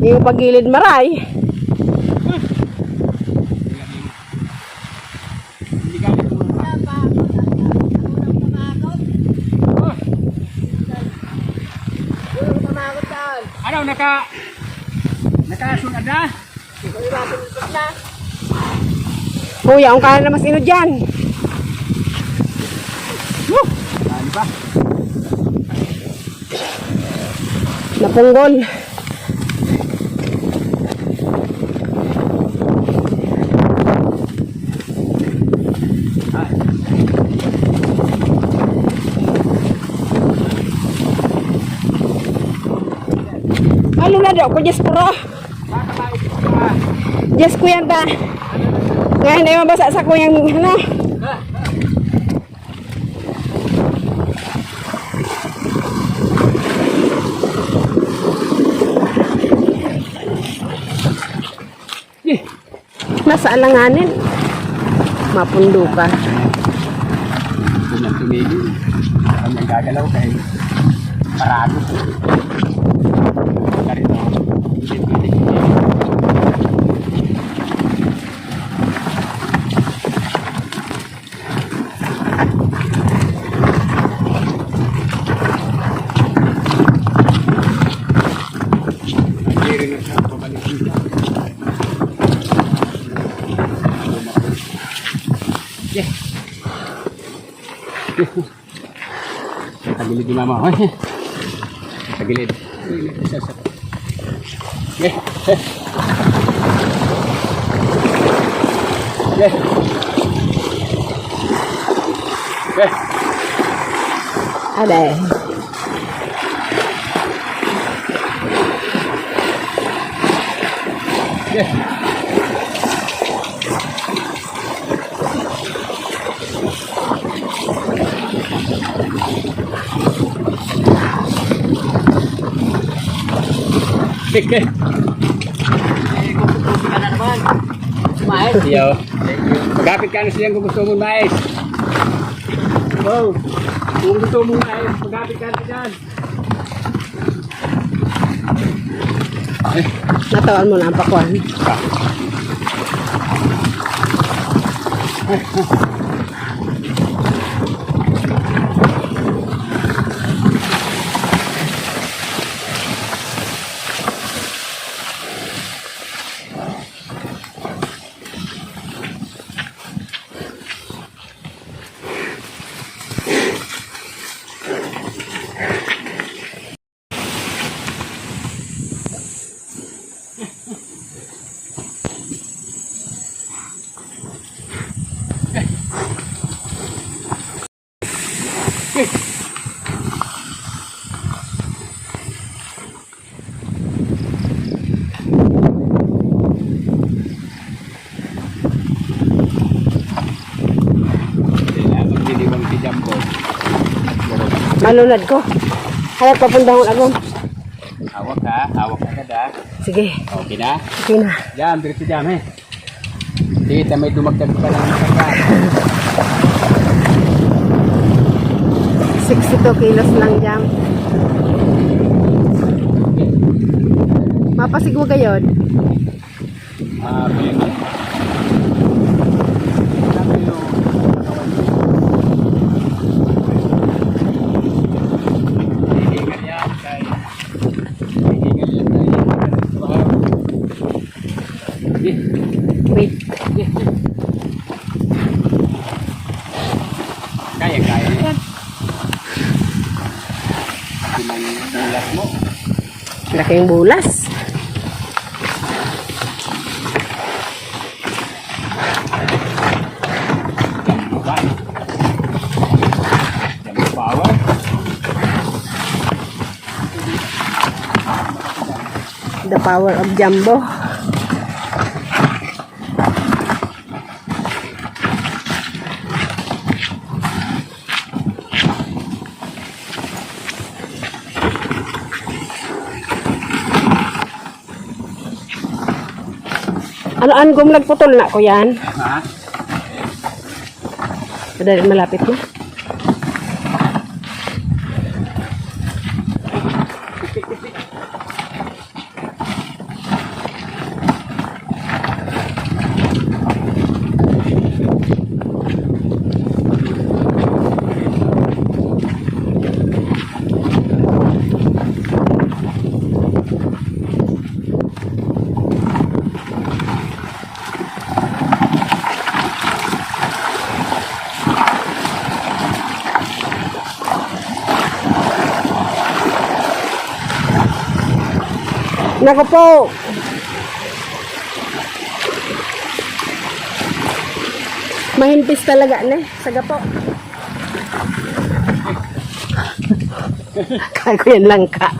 Yung pagilid maray. Ano, naka... Nakasunod na? Kuya, ang kaya na mas ino dyan. Ano ba? Napunggol. Ano na daw ko, Diyos puro. Diyos ko yan ta. Ngayon na yung mabasa sa kuyang ano. Nasa alanganin. Mapundukan. Hindi na tumigil. Ang gagalaw kay parado. Karito. Hindi pwede. Hindi rin na siya pabalik dito. Yeah. Sa gilid ni mama. Ay. Sa gilid. Isa sa. Yeah. Yeah. Yeah. Ada. Yeah. Okay. Mais. Yo. Magapit ka na siyang kung gusto mo mais. Wow. Kung gusto mo mais, magapit ka na dyan. Natawan mo na ang pakuan. Sila, magdiliwang si Jumbo. Malunad ko. Hayat papunta akong agong. Hawak ka, hawak ka kada. Sige. Okay na? Okay na. Jam, diretso jam eh. Sige, may dumagdag pa lang sa ka. 62 kilos lang jam. Mapasigwa gayod. Ah, bili aking bulas. The power of Jumbo. Ano an gum nagputol na ko yan? Ha? Madali malapit na. Nako po. Mahimpis talaga na. Saga po. Kaya ko yan lang ka.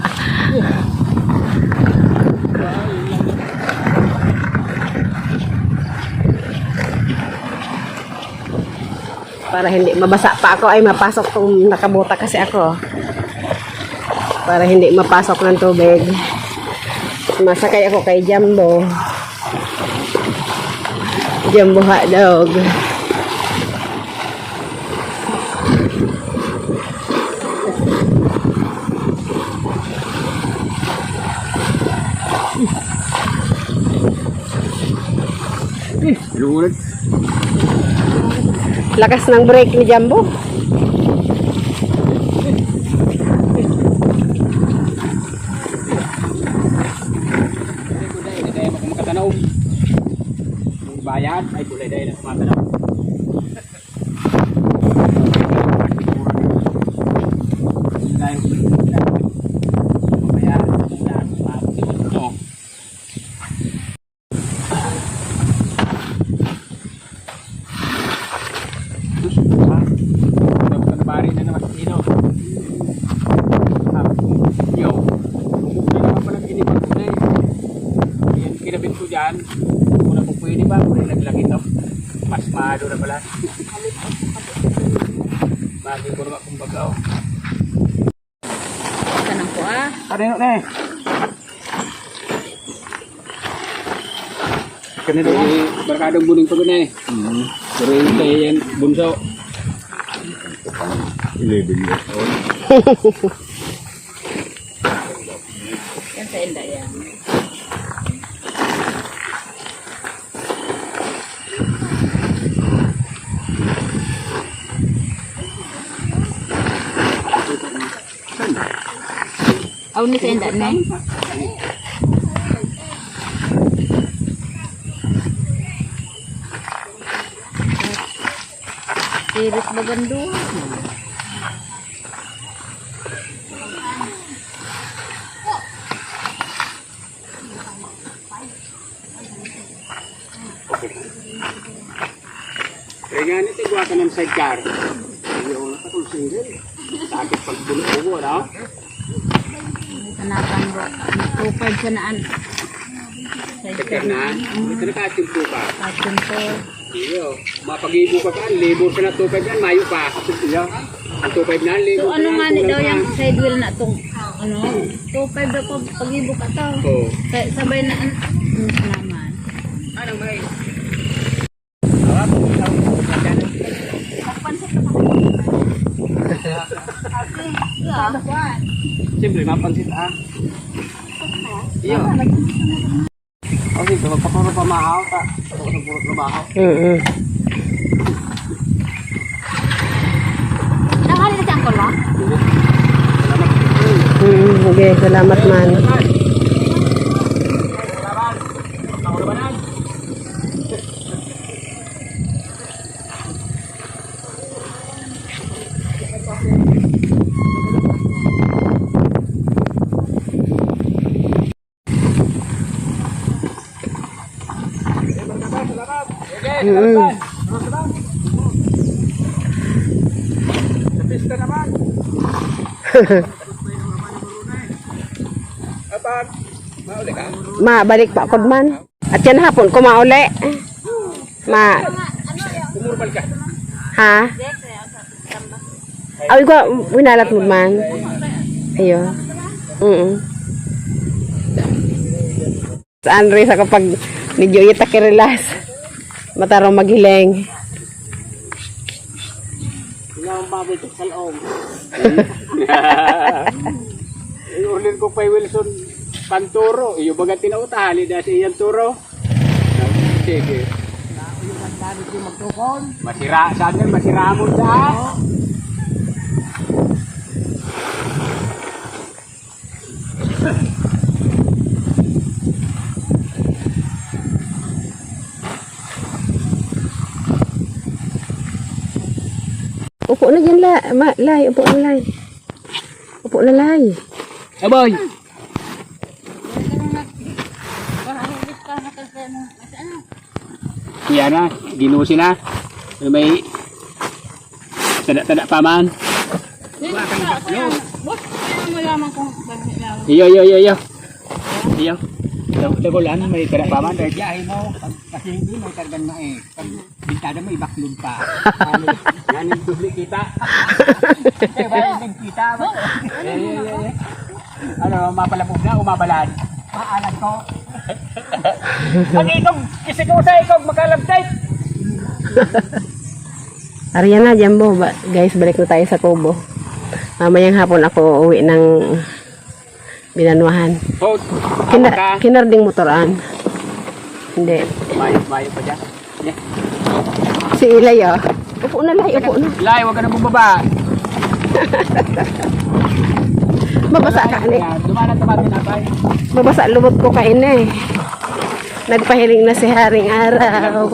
Para hindi mabasa pa ako ay mapasok kung nakabuta kasi ako. Para hindi mapasok ng tubig. Masakay ako kay Jumbo. Jumbo hotdog. Lunod. Lakas ng brake ni Jumbo. Pwede ba, kung naglaki to. Mas maado na pala. Bagay ko naman kung bagaw. Kanang po ah. Kanino na eh? Kanino eh, barkadong buning pag na eh. Pero yung tayo yan, bunso. 11 years old. Yan sa enda yan. Aw ni sa enda na eh. Irit bagando. Kaya nga nito, gawa ka ng sidecar. Hindi ako nakatong single. Sakit pag bulong ko, ano? Kanapan bro. Tupad sa naan. Sidecar na. Ito na katimpo ka. Atin po. Iyo, mapag-ibo ka pa, labor ka na 2.5 yan, mayo pa. Iyo, ang 2.5 na, labor So ano ni daw yung pa. side wheel na tong ano? Tupad daw pag pag-ibo ka to. Oo. Sabay na ano naman. Anong may? Harap, ikaw, dyan. Mapansin ah. Iyo. Okay, so magpapuro pa mahaw ka. Ako sa puro trabaho. Mm-mm. Nakali na siyang kola? Mm, okay, salamat man. Mm-mm. Sa pista naman. Apat. Mauli ka. Ma, balik pa kod man. At yan hapon, kumauli. Ma, Umurbal ka. ha? Ay, ko, winalat mo man. Ayo. Mm Saan rin sa kapag medyo itakirilas. Matarong maghiling. Ang baboy ko sa loob. Iulin ko kay Wilson Panturo. Iyo baga tinautali dahil sa iyang turo. Sige. Masira, yan? Masira mo dyan. Upo na dyan, la. Ma, lay. Upo na, lay. Upo na, lay. Aboy! Iya na, ginusi na. May tada-tada pa man. Iyo, iyo, iyo, iyo. Iyo. Ito ko lang, may tada pa man. Dahil mo kasi hindi may kargan na eh. Pag bintada mo, ibaklog pa. yan yung dubli kita. Eh, wala yung kita. Eh, eh, eh, eh. Ano, mapalapog na o mabalad? Maalat ko. Pag ikaw, kasi ko sa ikaw makalabtay. Ariyan na, Jumbo. Ba- guys, balik na tayo sa kubo. Mamayang hapon ako uwi ng binanuhan. Oh, Kina, ka. kinarding motoran. Hindi. Mayo, mayo pa dyan. Yeah. Si Ilay, oh. Upo na, Lay. Upo na. Lai, huwag ka na bumaba. Mabasa ka, ni. Yan, Dumanan tumatin na tayo. Mabasa lumot ko kain eh. Nagpahiling na si Haring Araw.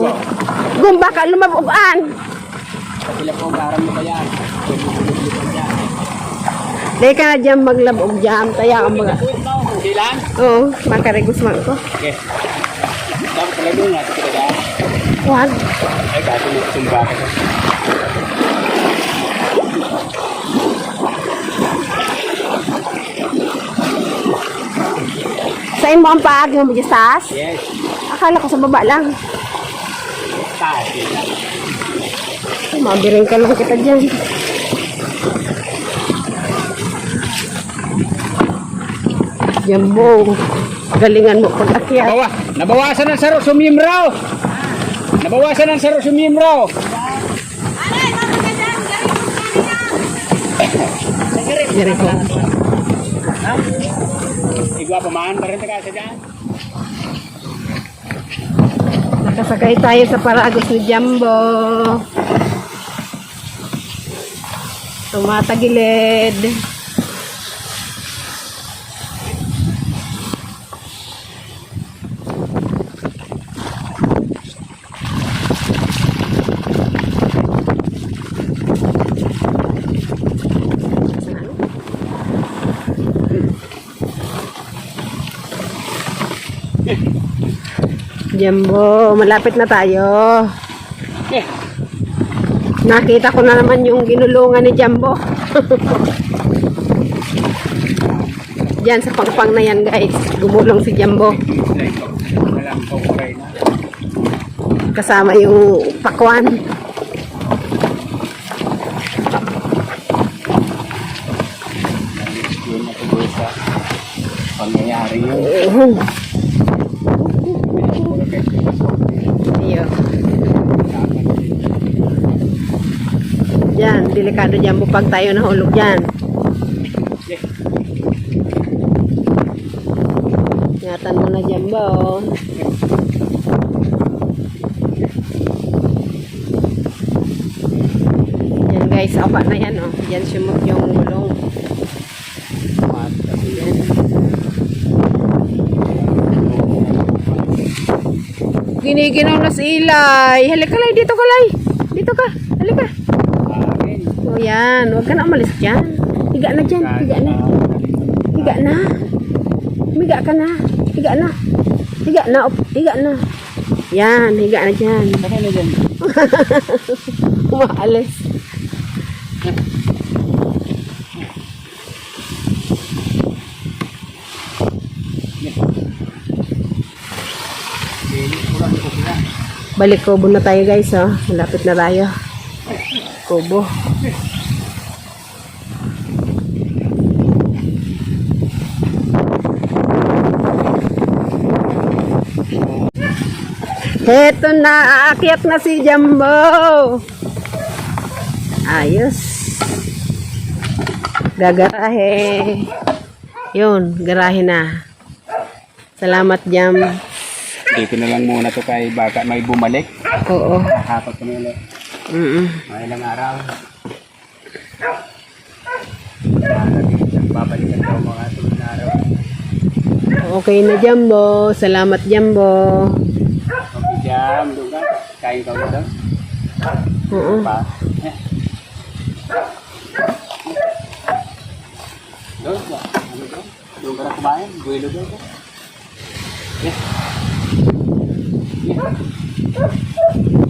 Gumba ka, lumabugan. Sila po, garam mo pa yan. Dahil ka na dyan maglabog dyan. Taya ka mga... Silan? Oo, makarigos man ko. Okay. Doon natin kita dyan. Wag. Ay, kaso mo sumba ka. Saan mo ang paag mo sas? Yes. Akala ko sa baba lang. Kasi. Ay, Mabiring ka lang kita dyan. Jumbo. Galingan mo pag akyat. Bawa, nabawasan ang saro sumimraw. Nabawasan ang saro sumimraw. Dire ko. Igwa pa man, parin ka sa dyan. Nakasakay tayo sa Paragos ni Jumbo. Tumatagilid. Jumbo, malapit na tayo. Eh, Nakita ko na naman yung ginulungan ni Jumbo. Diyan sa pangpang na yan guys. Gumulong si Jumbo. Kasama yung pakwan. Sa pangyayari yun. Uhum. Iyo. Yan, delikado Jumbo pag tayo nahulog yan. Eh, Ingatan mo na Jumbo. Yan guys, awa na yan oh. Yan sumot yung gulong. Giniginaw na si Ilay. Halika Lay, dito ka. Dito ka. Halika. O yan, huwag ka na umalis dyan. Higa na dyan, higa na. Higa na. Higa ka na. Higa na. Higa na, higa na. Yan, higa na dyan. Saka na dyan. Umaalis. Balik kubo na tayo guys, oh. Malapit na tayo. Kubo. Heto na, aakyat na si Jumbo. Ayos. Gagarahe. Yun, garahe na. Salamat, Jam. Dito na lang muna to kay baka may bumalik. Oo. Hapat ulit. Mm Mga ilang araw. Babalikan daw mga sunod na araw. Okay na, Jumbo. Salamat, Jumbo. Okay, jam. Doon ka. Kain ka ulit daw. Oo. Pa. Eh. Doon ba? Ano doon? Doon ka na kumain? Buwelo doon ka? Eh. Eh.